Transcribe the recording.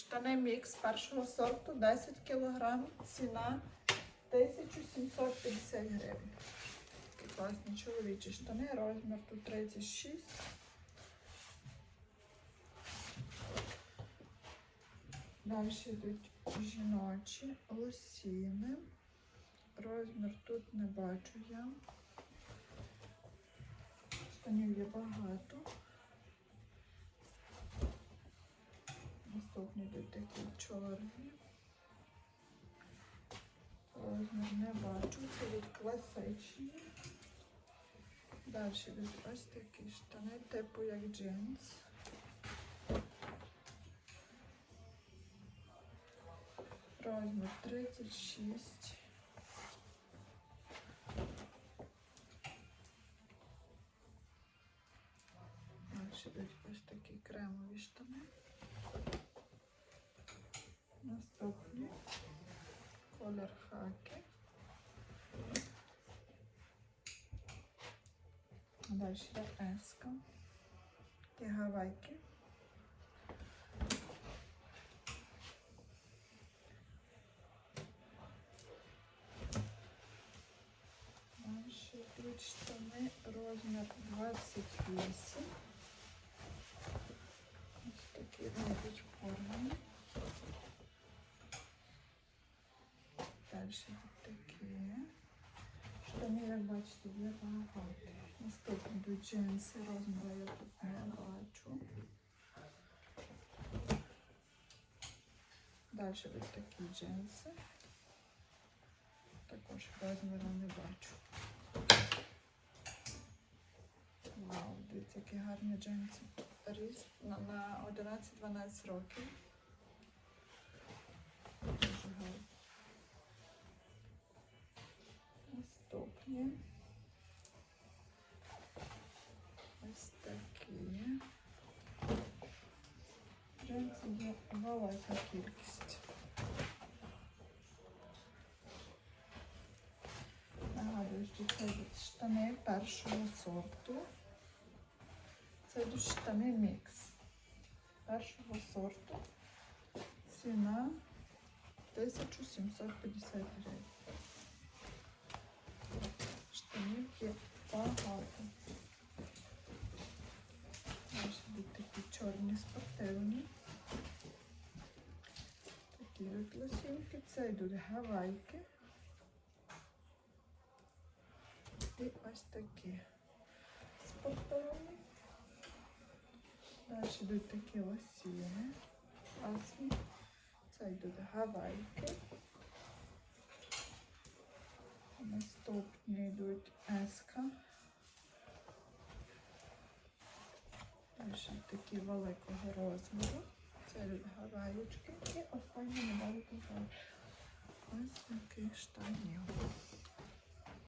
Штани мікс першого сорту 10 кг, ціна 1750 гривень. Такі класні чоловічі штани, розмір тут 36. Далі йдуть жіночі лосіни. Розмір тут не бачу я. Штанів є багато. Наступні йдуть такі чорні. Розмір не бачу. Це йдуть класичні. Далі йдуть ось такі штани, типу як джинс. Розмір 36. Далі йдуть ось такі кремові штани. Наступні колір хаки. Далі еска. Такі гавайки. Далі йдуть штани розмір 28. Ось такі вони йдуть порвані. Далі такі. Штани, як бачите, є багато. Наступні йдуть джинси, розміру я тут не бачу. Далі йдуть такі джинси. Також розміру не бачу. Вау, дивіться, які гарні джинси. Ріст на 11-12 років. Наступні. Ось такі. Джинси є велика кількість. Нагадую, що це штани першого сорту. Це йдуть штани мікс першого сорту. Ціна 1750 гривень. Є багато. Йдуть такі чорні спортивні. Такі от лосінки. Це йдуть гавайки. І ось такі спортивні. Далі йдуть такі лосіни. Класні. Це йдуть гавайки. Йдуть еска. Далі такі великого розміру. Це йдуть гаваєчки. І останні невеликі гаваї. Ось такий штанів.